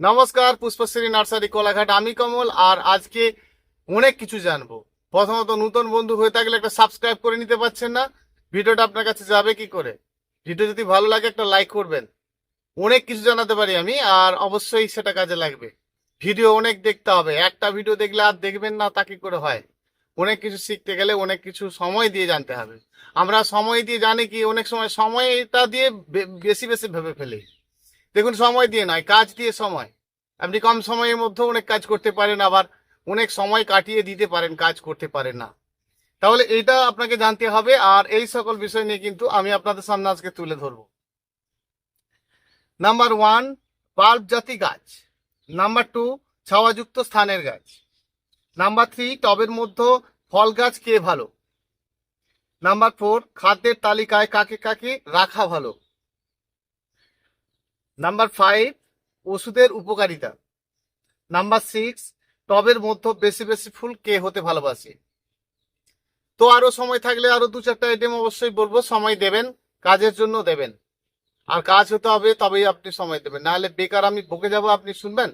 নমস্কার, পুষ্পশ্রী নার্সারি কোলাঘাট, আমি কমল, আর আজকে অনেক কিছু জানব। প্রথমত, নতুন বন্ধু হয়ে থাকলে একটা সাবস্ক্রাইব করে নিতে পারছেন না। ভিডিওটা আপনার কাছে যাবে কি করে? ভিডিও যদি ভালো লাগে, একটা লাইক করবেন। অনেক কিছু জানাতে পারি আমি, আর অবশ্যই সেটা কাজে লাগবে। ভিডিও অনেক দেখতে হবে। একটা ভিডিও দেখলে আর দেখবেন না, তা কি করে হয়? অনেক কিছু শিখতে গেলে অনেক কিছু সময় দিয়ে জানতে হবে। আমরা সময় দিয়ে জানি কি, অনেক সময় সময়টা দিয়ে বেশি বেশি ভেবে ফেলি। দেখুন, সময় দিয়ে নয়, কাজ দিয়ে সময়। আপনি কম সময়ের মধ্যে অনেক কাজ করতে পারেন, আবার অনেক সময় কাটিয়ে দিতে পারেন, কাজ করতে পারেন না। তাহলে এটা আপনাকে জানতে হবে, আর এই সকল বিষয় নিয়ে কিন্তু আমি আপনাদের সামনে আজকে তুলে ধরব। নাম্বার ওয়ান বাল্ব জাতি গাছ। নাম্বার টু, ছাওয়াযুক্ত স্থানের গাছ। নাম্বার থ্রি, টবের মধ্যে ফল গাছ কে ভালো? নাম্বার ফোর, খাদ্যের তালিকায় কাকে কাকে রাখা ভালো? নাম্বার ফাইভ ওষুধের উপকারিতা। নাম্বার সিক্স টবের মধ্যে বেশি বেশি ফুল কে হতে ভালোবাসে? তো আরও সময় থাকলে আরও দু চারটা আইটেম অবশ্যই বলব, সময় দেবেন, কাজের জন্য দেবেন। আর কাজ হতে হবে, তবেই আপনি সময় দেবেন। নাহলে বেকার আমি বকে যাব, আপনি শুনবেন?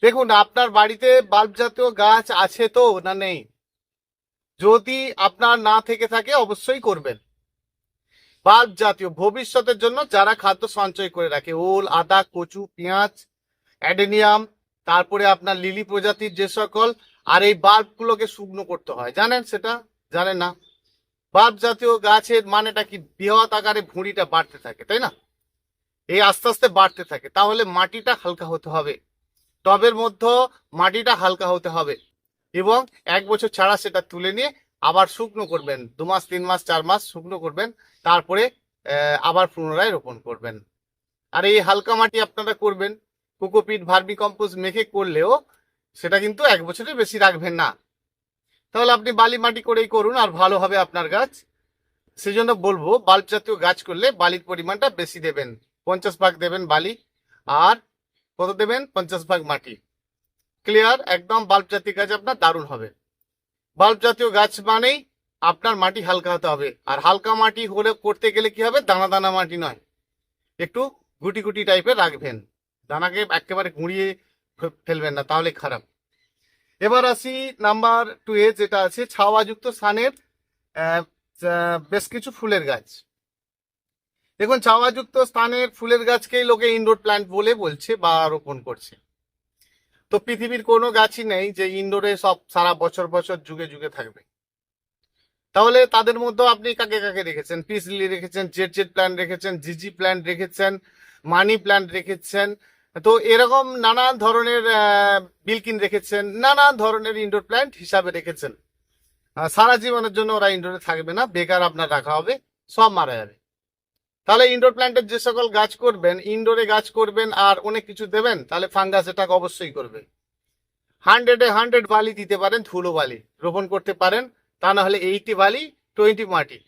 দেখুন, আপনার বাড়িতে বাল্ব জাতীয় গাছ আছে তো, না নেই? যদি আপনার না থেকে থাকে, অবশ্যই করবেন। বাল্ব জাতীয় ভবিষ্যতের জন্য যারা খাদ্য সঞ্চয় করে রাখে, ওল, আদা, কচু, পেঁয়াজ, অ্যাডেনিয়াম, তারপরে আপনার লিলি প্রজাতির যে সকল, আর এই বাল্বগুলোকে শুকনো করতে হয়। জানেন সেটা? জানেন না? বাল্ব জাতীয় গাছের মানেটা কি? বৃহৎ আকারে ভুঁড়িটা বাড়তে থাকে, তাই না? এই আস্তে আস্তে বাড়তে থাকে। তাহলে মাটিটা হালকা হতে হবে। টবের মধ্যে মাটিটা হালকা হতে হবে। এবং এক বছর ছাড়া সেটা তুলে নিয়ে আবার শুকনো করবেন, দু মাস, তিন মাস, চার মাস শুকনো করবেন, তারপরে আবার পুনরায় রোপণ করবেন। আর এই হালকা মাটি আপনারা করবেন, কোকোপিট, ভার্মি কম্পোস্ট মেখে করলেও সেটা কিন্তু এক বছরের বেশি রাখবেন না। তাহলে আপনি বালি মাটি করেই করুন আর ভালো হবে আপনার গাছ। সেজন্য বলব, বাল্ব জাতীয় গাছ করলে বালির পরিমাণটা বেশি দেবেন। পঞ্চাশ ভাগ দেবেন বালি আর কত দেবেন? পঞ্চাশ ভাগ মাটি। ক্লিয়ার? একদম বাল্ব জাতীয় গাছ আপনার দারুণ হবে। বাল্ব জাতীয় গাছ মানেই আপনার মাটি হালকা হতে হবে। আর হালকা মাটি হলে করতে গেলে কি হবে? দানা দানা মাটি নয়। একটু গুটি গুটি টাইপের রাখবেন। দানাকে একেবারে গুঁড়িয়ে ফেলবেন না, তাহলে খারাপ। এবার আসি নাম্বার টু এ, যেটা আছে, ছাওয়াযুক্ত স্থানের বেশ কিছু ফুলের গাছ। দেখুন, ছাওয়াযুক্ত স্থানের ফুলের গাছকেই লোকে ইনডোর প্ল্যান্ট বলে বলছে বা রোপণ করছে। তো পৃথিবীর কোনো গাছই নেই যে ইনডোরে সব সারা বছর বছর যুগে যুগে থাকবে। তাহলে তাদের মধ্যে আপনি কাকে কাকে রেখেছেন? পিস লিলি রেখেছেন জেড জেট প্ল্যান্ট রেখেছেন জিজি প্ল্যান্ট রেখেছেন মানি প্ল্যান্ট রেখেছেন। তো এরকম নানান ধরনের বিলকিন রেখেছেন নানান ধরনের ইনডোর প্ল্যান্ট হিসাবে রেখেছেন। সারা জীবনের জন্য ওরা ইনডোরে থাকবে না, বেকার আপনার রাখা হবে, সব মারা যাবে। তাহলে ইনডোর প্ল্যান্টের যে সকল গাছ করবেন ইনডোরে গাছ করবেন আর অনেক কিছু দেবেন, তাহলে ফাঙ্গাস এটাকে অবশ্যই করবে। হান্ড্রেডে হান্ড্রেড বালি দিতে পারেন, ধুলো বালি রোপণ করতে পারেন, তা না হলে এইটি বালি টোয়েন্টি মাটি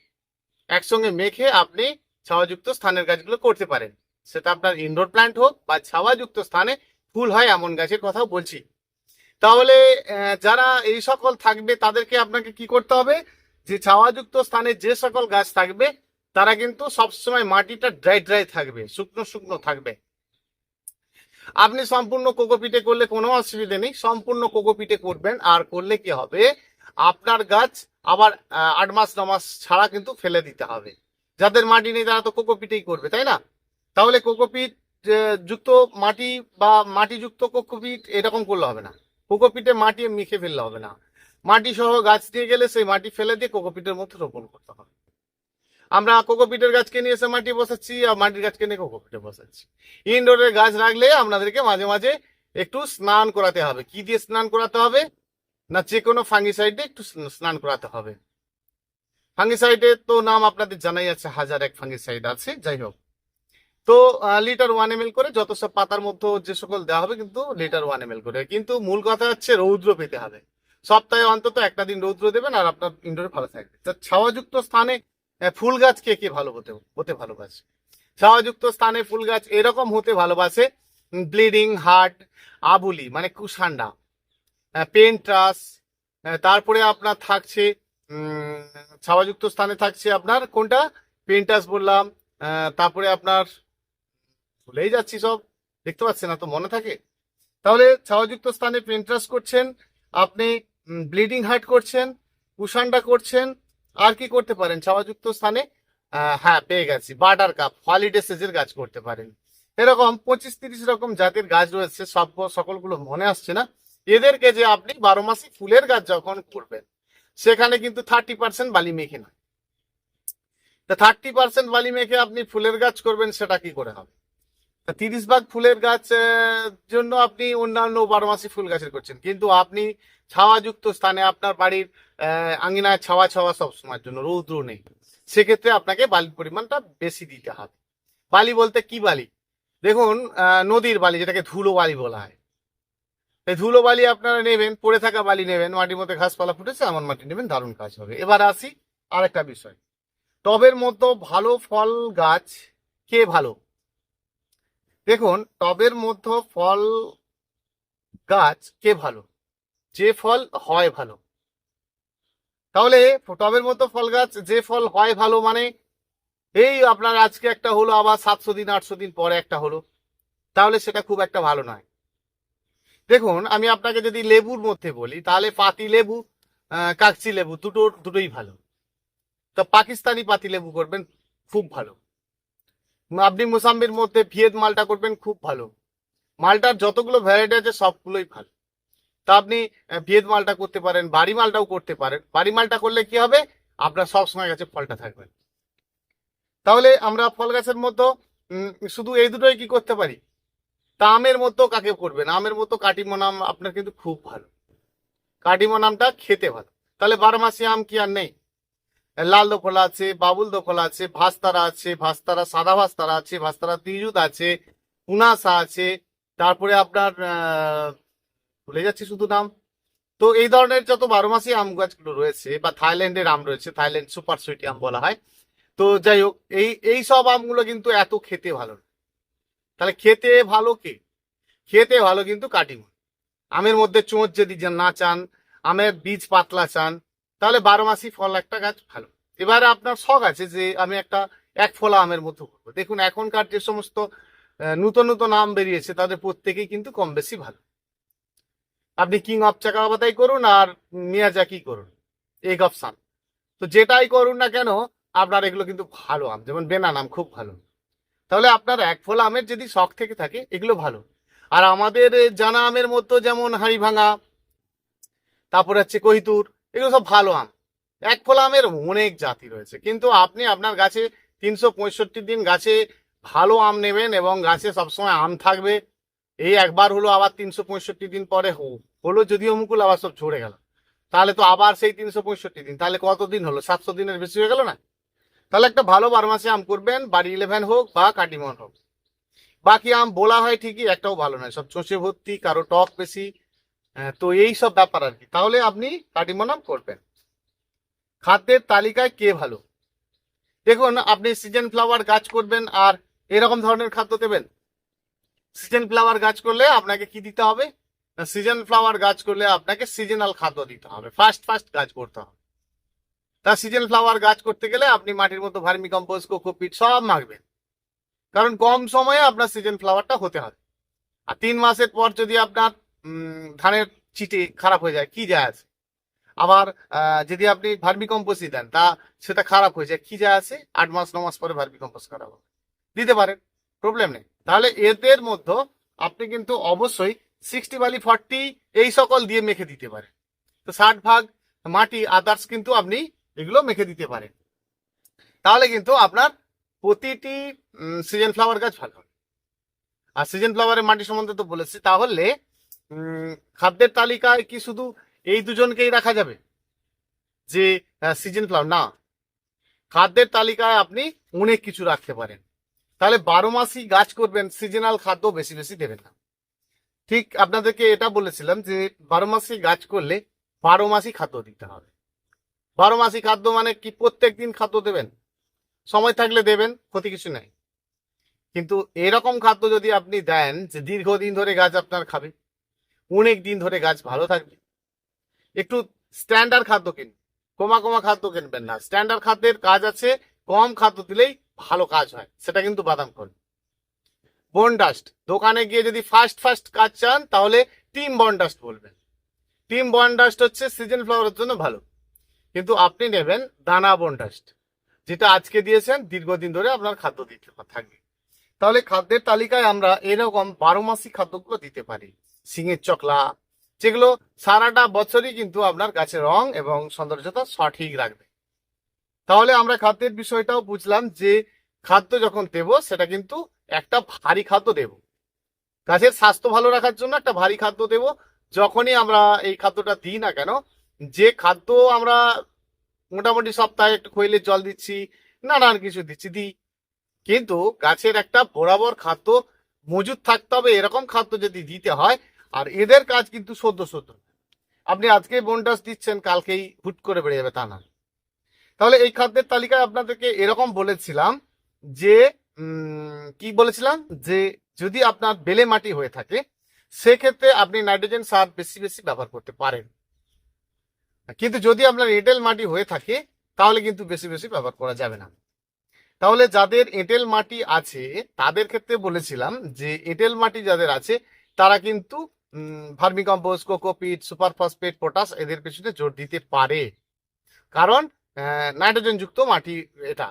একসঙ্গে মেখে আপনি ছাওয়াযুক্ত স্থানের গাছগুলো করতে পারেন। সেটা আপনার ইনডোর প্ল্যান্ট হোক বা ছাওয়াযুক্ত স্থানে ফুল হয় এমন গাছের কথাও বলছি। তাহলে যারা এই সকল থাকবে, তাদেরকে আপনাকে কি করতে হবে? যে ছাওয়াযুক্ত স্থানে যে সকল গাছ থাকবে তারা কিন্তু সবসময় মাটিটা ড্রাই ড্রাই থাকবে, শুকনো শুকনো থাকবে। আপনি সম্পূর্ণ কোকোপিটে করলে কোনো অসুবিধা নেই, সম্পূর্ণ কোকোপিটে করবেন, আর করলে কি হবে? আপনার গাছ আবার আট মাস, ন মাস ছাড়া কিন্তু ফেলে দিতে হবে। যাদের মাটি নেই তারা তো কোকোপিটেই করবে, তাই না? তাহলে কোকোপিট যুক্ত মাটি বা মাটিযুক্ত কোকোপিট এরকম করলে হবে না। কোকোপিটে মাটি মিখে ফেললে হবে না। মাটি সহ গাছ দিয়ে গেলে সেই মাটি ফেলে দিয়ে কোকোপিটের মধ্যে রোপণ করতে হবে। আমরা কোকোপিটের গাছকে নিয়ে এসে মাটি বসাচ্ছি, আর মাটির গাছকে নিয়ে কোকোপিটে বসাচ্ছি। ইনডোরের গাছ রাখলে আপনাদেরকে মাঝে মাঝে একটু স্নান করাতে হবে। কি দিয়ে স্নান করাতে হবে? না যে কোনো ফাঙ্গিসাইডে একটু স্নান করাতে হবে। ফাঙ্গিসাইডের তো নাম আপনাদের জানাই আছে, হাজার এক ফাঙ্গিসাইড আছে, যাই হোক। তো লিটার ওয়ান এম করে যত সব পাতার মধ্যে যে সকল দেওয়া হবে কিন্তু লিটার ওয়ান এম করে। কিন্তু মূল কথা হচ্ছে রৌদ্র পেতে হবে। সপ্তাহে অন্তত একটা দিন রৌদ্র দেবেন আর আপনার ইনডোরে ভালো থাকবে। ছাওয়াযুক্ত স্থানে ফুল গাছ কে কে ভালো হতে হতে ভালোবাসে? ছাওয়াযুক্ত স্থানে ফুল গাছ এরকম হতে ভালোবাসে ব্লিডিং, হার্ট, আবুলি মানে কুষান্ডা পেন্ট্রাস তারপরে আপনার থাকছে ছাওয়াযুক্ত স্থানে থাকছে আপনার কোনটা? পেন্টাস বললাম তারপরে আপনার ভুলেই যাচ্ছি সব। দেখতে পাচ্ছেন না তো, মনে থাকে? তাহলে ছাওয়াযুক্ত স্থানে পেন্ট্রাস করছেন, আপনি ব্লিডিং হার্ট করছেন কুষান্ডা করছেন আর কি করতে পারেন? ছাওয়াযুক্ত স্থানে হ্যাঁ পেয়ে গেছি। বার্ডার কাপ হলিডে সেজের গাছ করতে পারেন। এরকম পঁচিশ তিরিশ রকম জাতের গাছ রয়েছে, সব সকলগুলো মনে আসছে না। এদেরকে যে আপনি বারো মাসে ফুলের গাছ যখন করবেন, সেখানে কিন্তু থার্টি পার্সেন্ট বালি মেখে নয় তা থার্টি পার্সেন্ট বালি মেখে আপনি ফুলের গাছ করবেন, সেটা কি করে হবে? তিরিশ ভাগ ফুলের গাছ জন্য আপনি অন্যান্য বারো মাসি ফুল গাছের করছেন। কিন্তু আপনি ছাওয়াযুক্ত স্থানে আপনার বাড়ির আঙিনায় ছাওয়া ছাওয়া সব সময়ের জন্য রৌদ্র নেই। সেক্ষেত্রে আপনাকে বালির পরিমাণটা বেশি দিতে হবে। বালি বলতে কি বালি? দেখুন নদীর বালি যেটাকে ধুলো বালি বলা হয়। এই ধুলো বালি আপনারা নেবেন, পড়ে থাকা বালি নেবেন, মাটির মধ্যে ঘাসপালা ফুটেছে, এমন মাটি নেবেন, দারুণ কাজ হবে। এবার আসি আরেকটা বিষয়। টবের মতো ভালো ফল গাছ কে ভালো? দেখুন, টবের মধ্যে ফল গাছ কে ভালো? যে ফল হয় ভালো। তাহলে টবের মতো ফল গাছ যে ফল হয় ভালো মানে? এই আপনার আজকে একটা হলো, আবার সাতশো দিন, আটশো দিন পরে একটা হলো। তাহলে সেটা খুব একটা ভালো নয়। দেখুন, আমি আপনাকে যদি লেবুর মধ্যে বলি, তাহলে পাতি লেবু কাকচি লেবু দুটো, দুটোই ভালো। তো পাকিস্তানি পাতি লেবু করবেন, খুব ভালো। আপনি মোসাম্বির মধ্যে ভিয়েত মালটা করবেন, খুব ভালো। মালটার যতগুলো ভ্যারাইটি আছে, সবগুলোই ভালো। তা আপনি ভিয়েত মালটা করতে পারেন, বাড়ি মালটাও করতে পারেন। বাড়ি মালটা করলে কি হবে? আপনার সব সময় গাছে ফলটা থাকবে। তাহলে আমরা ফল গাছের মতো শুধু এই দুটোই কি করতে পারি? তা আমের মতো কাকে করবেন? আমের মতো কাটিমোনাম আপনার কিন্তু খুব ভালো। কাটিমোনামটা খেতে ভালো। তাহলে বারো মাসি আম কি আর নেই? লাল দোফলা আছে, বাবুল দোফলা আছে, ভাস্তারা আছে, ভাস্তারা, সাদা ভাস্তারা আছে, ভাস্তারা তিজুত আছে, পুনাসা আছে, তারপরে আপনার ভুলে যাচ্ছি শুধু নাম। তো এই ধরনের যত বারো মাসি আম গাছগুলো রয়েছে বা থাইল্যান্ডের আম রয়েছে, থাইল্যান্ড সুপার সুইটি আম বলা হয়, তো যাই হোক, এই এই সব আমগুলো কিন্তু এত খেতে ভালো না। তাহলে খেতে ভালো কে? খেতে ভালো কিন্তু কাটিমন। আমের মধ্যে চোঁচ যদি না চান, আমের বীজ পাতলা চান তাহলে বারো মাসি ফল একটা গাছ, ভালো। এবারে আপনার শখ আছে যে আমি একটা এক ফলা আমের মতো করব। দেখুন, এখনকার যে সমস্ত নূতন নূতন আম বেরিয়েছে, তাদের প্রত্যেকেই কিন্তু কম বেশি ভালো। আপনি কিং অফ চাকাবাতাই করুন আর মিয়াজাকি করুন, এগ অফ সান। তো যেটাই করুন না কেন, আপনার এগুলো কিন্তু ভালো আম, যেমন বেনান আম খুব ভালো। তাহলে আপনার এক ফল আমের যদি শখ থেকে থাকে, এগুলো ভালো। আর আমাদের জানা আমের মতো যেমন হাড়ি ভাঙা, তারপরে হচ্ছে কহিতুর এগুলো সব ভালো আম। এক ফল আমের অনেক জাতি রয়েছে। কিন্তু আপনি আপনার গাছে তিনশো পঁয়ষট্টি দিন গাছে ভালো আম নেবেন এবং গাছে সবসময় আম থাকবে। এই একবার হলো, আবার তিনশো পঁয়ষট্টি দিন পরে হলো যদিও মুকুল, আবার সব ঝরে গেল। তাহলে তো আবার সেই তিনশো পঁয়ষট্টি দিন। তাহলে কত দিন হলো? সাতশো দিনের বেশি হয়ে গেল না? তাহলে একটা ভালো বারো মাসে আম করবেন, বাড়ি ইলেভেন হোক বা কাটিমন হোক। বাকি আম বলা হয় ঠিকই, একটাও ভালো নয়। সব চষে ভর্তি, কারও টক বেশি তো এই সব ব্যাপার আর কি। তাহলে আপনি কাটিমন আম করবেন। খাদ্যের তালিকায় কে ভালো? দেখুন, আপনি সিজন ফ্লাওয়ার গাছ করবেন আর এরকম ধরনের খাদ্য দেবেন। সিজন ফ্লাওয়ার গাছ করলে আপনাকে কি দিতে হবে? সিজন ফ্লাওয়ার গাছ করলে আপনাকে সিজনাল খাদ্য দিতে হবে। ফার্স্ট ফার্স্ট গাছ করতে হবে। তা সিজন ফ্লাওয়ার গাছ করতে গেলে আপনি মাটির মতো ভার্মি কম্পোজ কোকোপিট সব মাখবেন। কারণ কম সময়ে আপনার সিজন ফ্লাওয়ারটা হতে হবে। আর তিন মাসের পর যদি আপনার ধানের চিটে খারাপ হয়ে যায়, কি যায় আছে? আবার যদি আপনি ভার্মি কম্পোজই দেন, তা সেটা খারাপ হয়ে যায়, কি যায় আছে? আট মাস, ন মাস পরে ভার্মি খারাপ হবে। দিতে পারেন প্রবলেম নেই। তাহলে এদের মধ্যে আপনি কিন্তু অবশ্যই সিক্সটি বালি ফর্টি এই সকল দিয়ে মেখে দিতে পারেন। তো ষাট ভাগ মাটি আদার্স কিন্তু আপনি এগুলো মেখে দিতে পারেন। তাহলে কিন্তু আপনার প্রতিটি সিজন ফ্লাওয়ার গাছ ভালো হবে। আর সিজন ফ্লাওয়ারের মাটি সম্বন্ধে তো বলেছি, তাহলে খাদ্যের তালিকায় কি শুধু এই দুজনকেই রাখা যাবে? যে সিজন ফ্লাওয়ার না। খাদ্যের তালিকায় আপনি অনেক কিছু রাখতে পারেন। তাহলে বারো মাসই গাছ করবেন সিজনাল খাদ্য বেশি বেশি দেবেন না। ঠিক আপনাদেরকে এটা বলেছিলাম যে, বারো মাসি গাছ করলে বারো মাসই খাদ্য দিতে হবে। বারো মাসি খাদ্য মানে কি প্রত্যেক দিন খাদ্য দেবেন? সময় থাকলে দেবেন, ক্ষতি কিছু নাই। কিন্তু এরকম খাদ্য যদি আপনি দেন যে দীর্ঘদিন ধরে গাছ আপনার খাবে অনেক দিন ধরে গাছ ভালো থাকবে। একটু স্ট্যান্ডার্ড খাদ্য কিন কমা কমা খাদ্য কিনবেন না। স্ট্যান্ডার্ড খাদ্যের কাজ আছে, কম খাদ্য দিলেই ভালো কাজ হয়, সেটা কিন্তু বাদাম করবে বনডাস্ট দোকানে গিয়ে যদি ফার্স্ট ফার্স্ট কাজ চান, তাহলে টিম বনডাস্ট বলবেন। টিম বনডাস্ট হচ্ছে সিজন ফ্লাওয়ারের জন্য ভালো। কিন্তু আপনি নেবেন দানা বনডাস্ট যেটা আজকে দিয়েছেন, দীর্ঘদিন ধরে আপনার খাদ্য দিতে থাকবে। তাহলে খাদ্যের তালিকায় আমরা এরকম বারো মাসি খাদ্যগুলো দিতে পারি। সিঙের চকলা, যেগুলো সারাটা বছরই কিন্তু আপনার গাছের রং এবং সৌন্দর্যতা সঠিক রাখবে। তাহলে আমরা খাদ্যের বিষয়টাও বুঝলাম যে খাদ্য যখন দেবো, সেটা কিন্তু একটা ভারী খাদ্য দেব। গাছের স্বাস্থ্য ভালো রাখার জন্য একটা ভারী খাদ্য দেব। যখনই আমরা এই খাদ্যটা দিই না কেন, যে খাদ্য আমরা মোটামুটি সপ্তাহে একটু খৈলের জল দিচ্ছি, নানান কিছু দিচ্ছি, দিই। কিন্তু গাছের একটা বরাবর খাদ্য মজুদ থাকতে হবে, এরকম খাদ্য যদি দিতে হয় আর এদের কাজ কিন্তু সদ্য সদ্য। আপনি আজকে বোনটাস দিচ্ছেন, কালকেই হুট করে বেড়ে যাবে তা না। তাহলে এই খাদ্যের তালিকায় আপনাদেরকে এরকম বলেছিলাম যে কি বলেছিলাম? যে যদি আপনার বেলে মাটি হয়ে থাকে, সেক্ষেত্রে আপনি নাইট্রোজেন সার বেশি বেশি ব্যবহার করতে পারেন। কিন্তু যদি আপনার এঁটেল মাটি হয়ে থাকে, তাহলে কিন্তু বেশি বেশি ব্যবহার করা যাবে না। তাহলে যাদের এঁটেল মাটি আছে, তাদের ক্ষেত্রে বলেছিলাম যে, এঁটেল মাটি যাদের আছে, তারা কিন্তু vermicompost cocopeat super phosphate potash এদের পিছনে জোর দিতে পারে। কারণ নাইট্রোজেন যুক্ত মাটি এটা।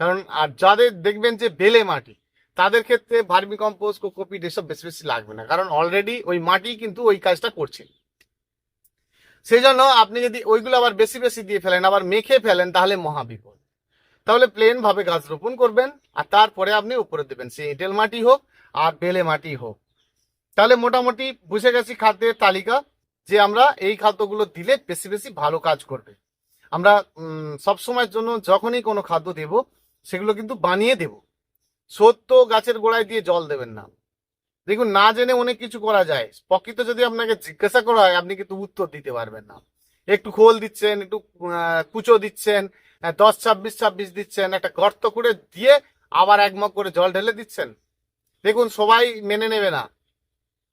কারণ, আর যাদের দেখবেন যে বেলে মাটি, তাদের ক্ষেত্রে ভার্মি কম্পোস্ট কোকোপিট এসব বেশি বেশি লাগবে না। কারণ অলরেডি ওই মাটি কিন্তু ওই কাজটা করছে। সেই জন্য আপনি যদি ওইগুলো আবার বেশি বেশি দিয়ে ফেলেন, আবার মেখে ফেলেন, তাহলে মহাবিপদ তাহলে প্লেন ভাবে গাছ রোপণ করবেন, আর তারপরে আপনি উপরে দেবেন। সে এঁটেল মাটি হোক, আর বেলে মাটি হোক। তাহলে মোটামুটি বুঝে গেছি খাদ্যের তালিকা যে আমরা এই খাদ্যগুলো দিলে বেশি বেশি ভালো কাজ করবে। আমরা সব সময়ের জন্য যখনই কোনো খাদ্য দেব, সেগুলো কিন্তু বানিয়ে দেব। সত্য গাছের গোড়ায় দিয়ে জল দেবেন না। দেখুন, না জেনে অনেক কিছু করা যায়। প্রকৃত যদি আপনাকে জিজ্ঞাসা করা হয়, আপনি কিন্তু উত্তর দিতে পারবেন না। একটু খোল দিচ্ছেন, একটু কুচো দিচ্ছেন দশ ছাব্বিশ ছাব্বিশ দিচ্ছেন, একটা গর্ত করে দিয়ে আবার এক মগ করে জল ঢেলে দিচ্ছেন। দেখুন, সবাই মেনে নেবে না।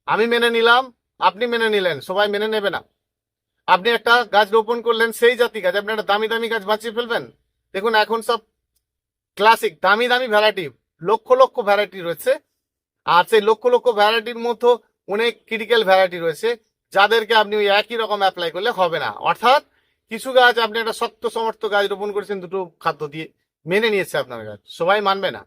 আমি মেনে নিলাম, আপনি মেনে নিলেন, সবাই মেনে নেবে না। আপনি একটা গাছ রোপণ করলেন, সেই জাতি গাছ, আপনি একটা দামি দামি গাছ বাঁচিয়ে ফেলবেন? দেখুন, এখন সব ক্লাসিক দামি দামি ভ্যারাইটি লক্ষ লক্ষ ভ্যারাইটি রয়েছে। আর সেই লক্ষ লক্ষ ভ্যারাইটির মধ্যে অনেক ক্রিটিক্যাল ভ্যারাইটি রয়েছে, যাদেরকে আপনি ওই একই রকম অ্যাপ্লাই করলে হবে না। অর্থাৎ কিছু গাছ, আপনি একটা শক্ত সমর্থ গাছ রোপণ করেছেন দুটো খাদ্য দিয়ে, মেনে নিয়েছে আপনার গাছ, সবাই মানবে না।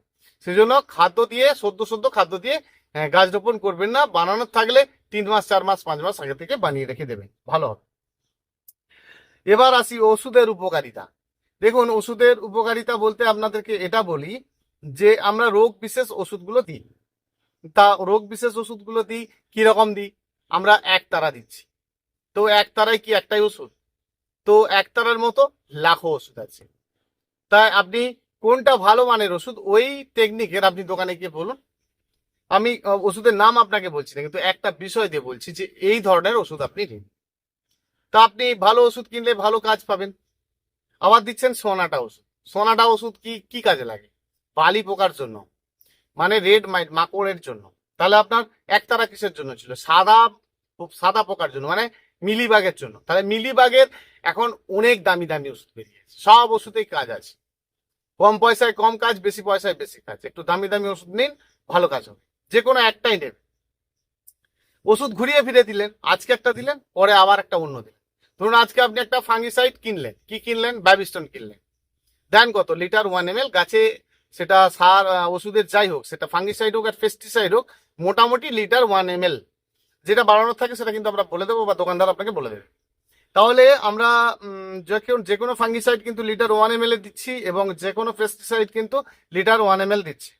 সেই জন্য খাদ্য দিয়ে, সদ্য সদ্য খাদ্য দিয়ে হ্যাঁ, গাছ রোপণ করবেন না বানানোর থাকলে তিন মাস চার মাস পাঁচ মাস আগে থেকে বানিয়ে রেখে দেবেন। ভালো হবে। এবার আসি ওষুধের উপকারিতা। দেখুন ওষুধের উপকারিতা বলতে আপনাদেরকে এটা বলি যে আমরা রোগ বিশেষ ওষুধগুলো দিই। তা রোগ বিশেষ ওষুধগুলো দিই কীরকম দিই? আমরা এক তারা দিচ্ছি। তো এক তারায় কি একটাই ওষুধ? তো এক তারার মতো লাখো ওষুধ আছে। তাই আপনি কোনটা ভালো মানের ওষুধ ওই টেকনিকের আপনি দোকানে গিয়ে বলুন। আমি ওষুধের নাম আপনাকে বলছি না, কিন্তু একটা বিষয় দিয়ে বলছি যে এই ধরনের ওষুধ আপনি নিন। তা আপনি ভালো ওষুধ কিনলে ভালো কাজ পাবেন। আবার দিচ্ছেন সোনাটা ওষুধ। সোনাটা ওষুধ কি কি কাজে লাগে? বালি পোকার জন্য মানে রেড মাইট, মাকড়ের জন্য। তাহলে আপনার একতারা কিসের জন্য ছিল? সাদা সাদা পোকার জন্য মানে মিলিবাগের জন্য। তাহলে মিলিবাগের এখন অনেক দামি দামি ওষুধ বেরিয়েছে সব ওষুধেই কাজ আছে। কম পয়সায় কম কাজ, বেশি পয়সায় বেশি কাজ। একটু দামি দামি ওষুধ নিন, ভালো কাজ হবে। যে কোনো একটাই নেবে ওষুধ ঘুরিয়ে ফিরে দিলেন, আজকে একটা দিলেন, পরে আবার একটা অন্য দিলেন। ধরুন আজকে আপনি একটা ফাঙ্গিসাইড কিনলেন, কি কিনলেন? ব্যাবিস্টন কিনলেন। দেন কত? লিটার ওয়ান এম গাছে সেটা সার ওষুধের যাই হোক, সেটা ফাঙ্গিসাইড হোক আর পেস্টিসাইড হোক, মোটামুটি লিটার ওয়ান এম যেটা বাড়ানোর থাকে সেটা কিন্তু আমরা বলে দেবো বা দোকানদার আপনাকে বলে দেবে। তাহলে আমরা যে কোনো ফাঙ্গিসাইড কিন্তু লিটার ওয়ান এম দিচ্ছি এবং যে কোনো পেস্টিসাইড কিন্তু লিটার ওয়ান এম দিচ্ছি।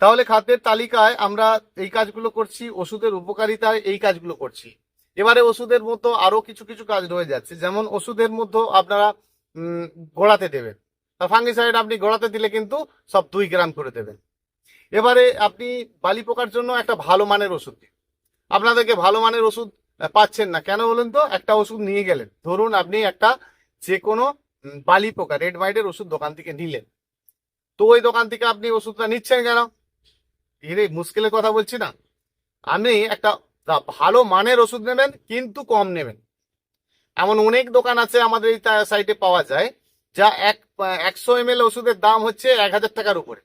তাহলে খাদ্যের তালিকায় আমরা এই কাজগুলো করছি, ওষুধের উপকারিতায় এই কাজগুলো করছি। এবারে ওষুধের মতো আরও কিছু কিছু কাজ রয়ে যাচ্ছে, যেমন ওষুধের মধ্যে আপনারা গোড়াতে দেবেন। ফাঙ্গিসাইড আপনি গোড়াতে দিলে কিন্তু সব দুই গ্রাম করে দেবেন। এবারে আপনি বালি পোকার জন্য একটা ভালো মানের ওষুধ দিন। আপনাদেরকে ভালো মানের ওষুধ পাচ্ছেন না। কেন বলুন তো? একটা ওষুধ নিয়ে গেলেন। ধরুন আপনি একটা যে কোনো বালি পোকা রেড মাইটের ওষুধ দোকান থেকে নিলেন। তো ওই দোকান থেকে আপনি ওষুধটা নিচ্ছেন কেন? এরে মুশকিলের কথা বলছি না। আপনি একটা ভালো মানের ওষুধ নেবেন, কিন্তু কম নেবেন। এমন অনেক দোকান আছে আমাদের এই সাইটে পাওয়া যায়, যা এক, একশো এম এল ওষুধের দাম হচ্ছে এক হাজার টাকার উপরে।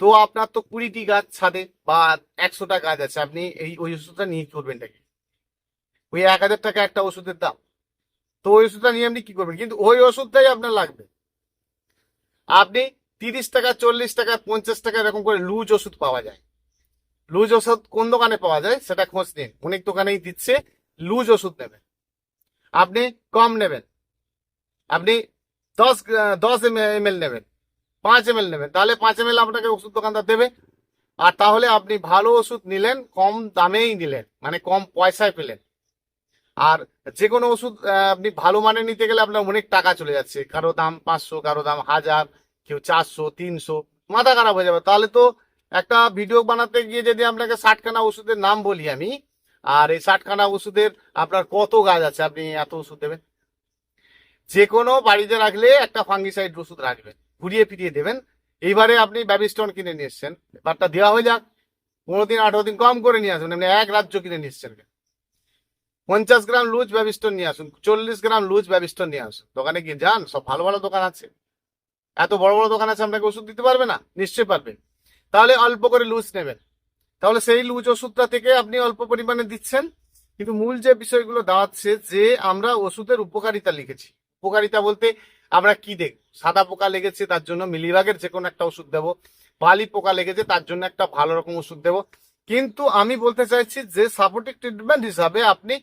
তো আপনার তো কুড়িটি গাছ ছাদে বা একশোটা গাছ আছে, আপনি এই, ওই ওষুধটা নিয়ে করবেন নাকি? ওই এক হাজার টাকা একটা ওষুধের দাম। তো ওই ওষুধটা নিয়ে আপনি কি করবেন? কিন্তু ওই ওষুধটাই আপনার লাগবে। আপনি তিরিশ টাকা, চল্লিশ টাকা, পঞ্চাশ টাকা এরকম করে লুজ ওষুধ পাওয়া যায়। লুজ ওষুধ কোন দোকানে পাওয়া যায়? সেটা খোঁজ নিন। অনেক দোকানেই দিচ্ছে, লুজ ওষুধ নেবেন। আপনি কম নেবেন। আপনি দশ দশ এম এল নেবেন। পাঁচ এম এল নেবেন। তাহলে পাঁচ এম এল আপনাকে ওষুধ দোকানদার দেবে। আর তাহলে আপনি ভালো ওষুধ নিলেন, কম দামেই নিলেন মানে কম পয়সায় পেলেন। আর যে কোনো ওষুধ আপনি ভালো মানে নিতে গেলে আপনার অনেক টাকা চলে যাচ্ছে। কারও দাম পাঁচশো, কারও দাম হাজার কেউ চারশো, তিনশো, মাথা খারাপ হয়ে যাবে। তাহলে তো একটা ভিডিও বানাতে গিয়ে যদি আপনাকে ষাটখানা ওষুধের নাম বলি আমি, আর এই ষাটখানা ওষুধের আপনার কত গাছ আছে? আপনি এত ওষুধ দেবেন? যে কোনো বাড়িতে রাখলে একটা ফাঙ্গিসাইড ওষুধ রাখবেন, ঘুরিয়ে ফিরিয়ে দেবেন। এইবারে আপনি ব্যাবিস্টন কিনে নিয়ে এসছেন। এবারটা দেওয়া হয়ে যাক। পনেরো দিন আঠারো দিন কম করে নিয়ে আসবেন আপনি এক রাজ্য কিনে নিয়ে এসছেন। পঞ্চাশ গ্রাম লুজ ব্যাবিস্টন নিয়ে আসুন। চল্লিশ গ্রাম লুজ ব্যাবিস্টন নিয়ে আসুন। দোকানে গিয়ে যান, সব ভালো ভালো দোকান আছে। এত বড় বড় দোকান আছে আপনাকে ওষুধ দিতে পারবে না? নিশ্চয়ই পারবে। তাহলে অল্প করে লুজ নেবেন। তাহলে সেই লুজ ওষুধটা থেকে আপনি অল্প পরিমাণে দিচ্ছেন। কিন্তু মূল যে বিষয়গুলো দাঁড়াচ্ছে, যে আমরা ওষুধের উপকারিতা লিখেছি। উপকারিতা বলতে আমরা কি দেখ? সাদা পোকা লেগেছে, তার জন্য মিলিবাগের যে কোনো একটা ওষুধ দেবো। বালি পোকা লেগেছে, তার জন্য একটা ভালো রকম ওষুধ দেবো। কিন্তু আমি বলতে চাইছি যে সাপোর্টিভ ট্রিটমেন্ট হিসাবে আপনি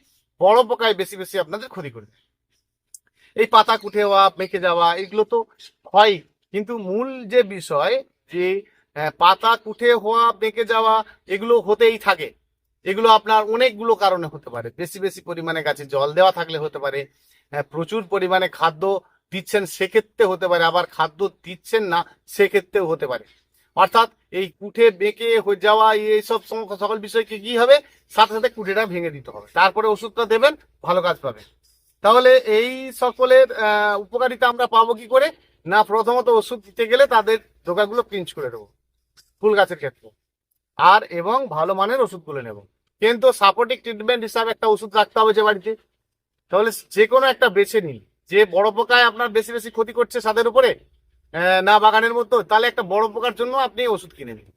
বড় পোকায় বেশি বেশি আপনাদের ক্ষতি করবে এই পাতা কুঠে হওয়া, মেখে যাওয়া, এগুলো তো হয়। কিন্তু মূল যে বিষয় যে পাতা কুঠে হওয়া বেঁকে যাওয়া, এগুলো হতেই থাকে। এগুলো আপনার অনেকগুলো কারণে হতে পারে। বেশি বেশি পরিমাণে গাছে জল দেওয়া থাকলে হতে পারে। প্রচুর পরিমাণে খাদ্য দিচ্ছেন সেক্ষেত্রে হতে পারে। আবার খাদ্য দিচ্ছেন না সেক্ষেত্রেও হতে পারে। অর্থাৎ এই কুঠে বেঁকে হয়ে যাওয়া এইসব সকল বিষয়কে কি হবে? সাথে সাথে কুঠেটা ভেঙে দিতে হবে। তারপরে ওষুধটা দেবেন, ভালো কাজ পাবেন। তাহলে এই সকলের উপকারিতা আমরা পাবো কি করে? না, প্রথমত ওষুধ দিতে গেলে তাদের ডোকাগুলো পিঞ্চ করে দেবো ফুল গাছের ক্ষেত্রে। আর এবং ভালো মানের ওষুধগুলো নেব। কিন্তু সাপোর্টিভ ট্রিটমেন্ট হিসাবে একটা ওষুধ রাখতে হবে যে বাড়িতে। তাহলে যে কোনো একটা বেছে নিন। যে বড় পোকায় আপনার বেশি বেশি ক্ষতি করছে ছাদের উপরে না বাগানের মতো তাহলে একটা বড় পোকার জন্য আপনি ওষুধ কিনে নিন।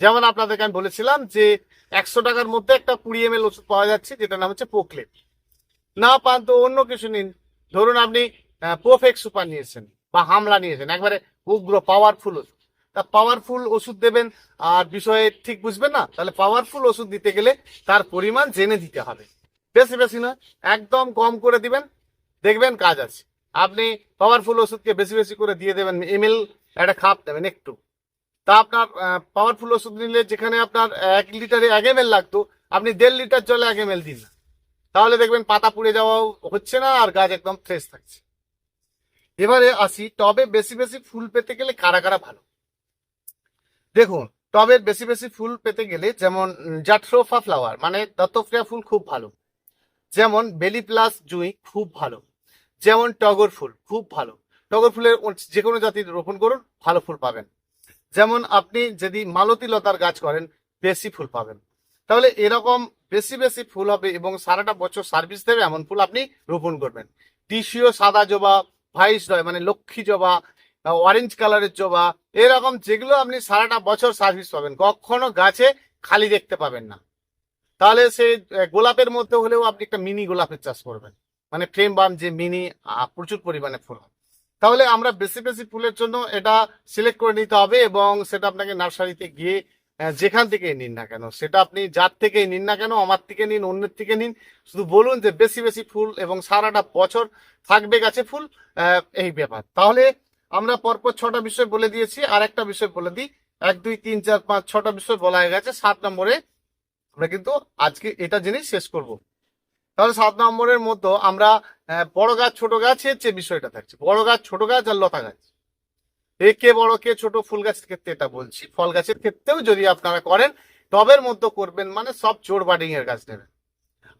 যেমন আপনাদেরকে আমি বলেছিলাম যে একশো টাকার মধ্যে একটা কুড়ি এম ওষুধ পাওয়া যাচ্ছে, যেটার নাম হচ্ছে পোকলেট না পান তো অন্য কিছু নিন। ধরুন আপনি পোফেক্স সুপার নিয়েছেন বা হামলা নিয়েছেন, একবারে উগ্র পাওয়ারফুল ওষুধ। তা পাওয়ারফুল ওষুধ দেবেন, আর বিষয়ে ঠিক বুঝবেন না, তাহলে পাওয়ারফুল ওষুধ দিতে গেলে তার পরিমাণ জেনে দিতে হবে। বেশি বেশি নয় একদম কম করে দিবেন, দেখবেন কাজ আছে। আপনি পাওয়ারফুল ওষুধকে বেশি বেশি করে দিয়ে দেবেন, এমএল একটা খাপ দেবেন একটু। তা আপনার পাওয়ারফুল ওষুধ নিলে যেখানে আপনার এক লিটারে এক এম লাগতো, আপনি দেড় লিটার জলে এক এম দিন না। তাহলে দেখবেন পাতা পুড়ে যাওয়াও হচ্ছে না আর গাছ একদম ফ্রেশ থাকছে। এবারে আসি, টবে বেশি বেশি ফুল পেতে গেলে কারা কারা ভালো? দেখুন টবের বেশি বেশি ফুল পেতে গেলে যেমন জাট্রোফা ফ্লাওয়ার মানে দত্তপ্রিয়া ফুল খুব ভালো। যেমন বেলি প্লাস জুই খুব ভালো। যেমন টগর ফুল খুব ভালো। টগর ফুলের যে কোনো জাতির রোপণ করুন, ভালো ফুল পাবেন। যেমন আপনি যদি মালতী লতার গাছ করেন, বেশি ফুল পাবেন। তাহলে এরকম বেশি বেশি ফুল হবে এবং সারাটা বছর সার্ভিস দেবে এমন ফুল আপনি রোপণ করবেন। টিসিও সাদা জবা ভাইস রয় মানে লক্ষ্মী জবা অরেঞ্জ কালারের জবা এরকম যেগুলো আপনি সারাটা বছর সার্ভিস পাবেন। কখনো গাছে খালি দেখতে পাবেন না। তাহলে আহ, গোলাপের মধ্যে হলেও আপনি একটা মিনি গোলাপের চাষ করবেন। মানে ফ্রেম বাম যে মিনি প্রচুর পরিমাণে ফুল তাহলে আমরা বেশি বেশি ফুলের জন্য এটা সিলেক্ট করে নিতে হবে এবং সেটা আপনাকে নার্সারিতে গিয়ে যেখান থেকে নিন না কেন, সেটা আপনি যার থেকে নিন না কেন, আমার থেকে নিন, অন্যের থেকে নিন। শুধু বলুন যে বেশি বেশি ফুল এবং সারাটা বছর থাকবে গাছে ফুল এই ব্যাপার। তাহলে আমরা পরপর ছটা বিষয় বলে দিয়েছি আর একটা বিষয় বলে দিই। এক, দুই, তিন, চার, পাঁচ, ছটা বিষয় বলা হয়ে গেছে, সাত নম্বরে আমরা কিন্তু আজকে এটা জিনিস শেষ করব। তাহলে সাত নম্বরের মধ্যে আমরা বড় গাছ, ছোট গাছের যে বিষয়টা থাকছে, বড় গাছ, ছোট গাছ আর লতা গাছ। এ কে বড় কে ছোট ফুল গাছের ক্ষেত্রে এটা বলছি। ফল গাছের ক্ষেত্রেও যদি আপনারা করেন, টবের মধ্যে করবেন মানে সব জোর বার্ডিং এর গাছ নেবেন।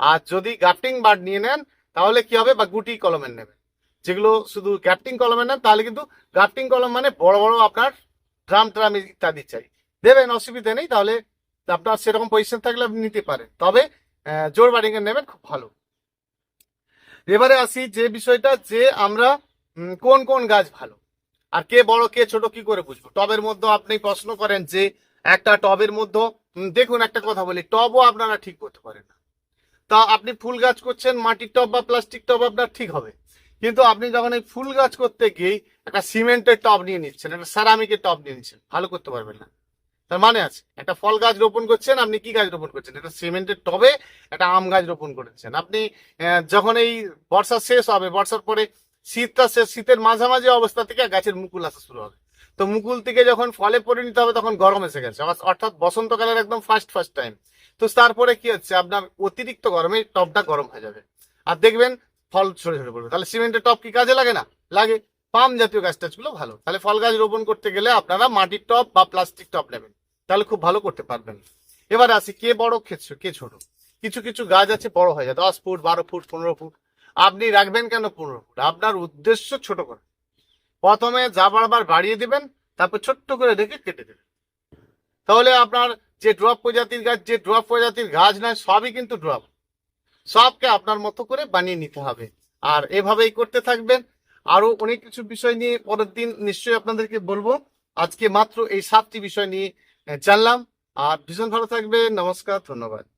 আর যদি গাফটিং বার্ড নিয়ে নেন, তাহলে কি হবে? বা গুটি কলমের নেবেন। যেগুলো শুধু গ্যাপটিং কলমের নেন, তাহলে কিন্তু গ্রাফটিং কলম মানে বড় বড় আপনার ড্রাম ট্রাম ইত্যাদি চাই। দেবেন, অসুবিধা নেই, তাহলে আপনার সেরকম পজিশন থাকলে আপনি নিতে পারেন। তবে জোর বার্ডিং নেবেন, খুব ভালো। এবারে আসি যে বিষয়টা যে আমরা কোন কোন গাছ ভালো। আর কে বড়, কে ছোট কি করে বুঝব? টবের মধ্যে আপনি প্রশ্ন করেন যে, একটা টবের মধ্যে দেখুন একটা কথা বলি, টবও আপনারা ঠিক করতে পারেন না। তা আপনি ফুল গাছ করছেন, মাটির টব বা প্লাস্টিক টব আপনার ঠিক হবে। কিন্তু আপনি যখন এই ফুল গাছ করতে গিয়ে একটা সিমেন্টের টব নিয়ে নিচ্ছেন, একটা সেরামিকের টব নিয়ে নিচ্ছেন, ভালো করতে পারবেন না। তার মানে আছে, একটা ফল গাছ রোপণ করছেন, আপনি কি গাছ রোপণ করছেন? একটা সিমেন্টের টবে একটা আম গাছ রোপণ করেছেন। আপনি যখন এই বর্ষা শেষ হবে, বর্ষার পরে শীতটা শেষ শীতের মাঝামাঝি অবস্থা থেকে গাছের মুকুল আসা শুরু হবে। তো মুকুল থেকে যখন ফলে পরিণত হবে, তখন গরম এসে গেছে। অর্থাৎ- বসন্তকালের একদম ফার্স্ট ফার্স্ট টাইম তো তারপরে কি হচ্ছে? আপনার অতিরিক্ত গরমে টবটা গরম হয়ে যাবে। আর দেখবেন ফল ঝরে ঝরে পড়বে। তাহলে সিমেন্টের টব কি কাজে লাগে না? লাগে। পাম জাতীয় গাছ টাছগুলো ভালো। তাহলে ফল গাছ রোপণ করতে গেলে আপনারা মাটির টব বা প্লাস্টিক টব নেবেন। তাহলে খুব ভালো করতে পারবেন। এবার আসি, কে বড়, কে কে ছোট? কিছু কিছু গাছ আছে বড় হয়ে যায়। দশ ফুট, বারো ফুট, পনেরো ফুট। আপনি রাখবেন কেন পনেরো ফুট? আপনার উদ্দেশ্য ছোট করে। প্রথমে যা বারবার বাড়িয়ে দিবেন, তারপর ছোট্ট করে রেখে কেটে দেবেন। তাহলে আপনার যে ড্রপ প্রজাতির গাছ, যে ড্রপ প্রজাতির গাছ নয় সবই কিন্তু ড্রপ। সবকে আপনার মতো করে বানিয়ে নিতে হবে। আর এভাবেই করতে থাকবেন। আরও অনেক কিছু বিষয় নিয়ে পরের দিন নিশ্চয়ই আপনাদেরকে বলব। আজকে মাত্র এই সাতটি বিষয় নিয়ে জানলাম। আর ভীষণ ভালো থাকবে নমস্কার, ধন্যবাদ।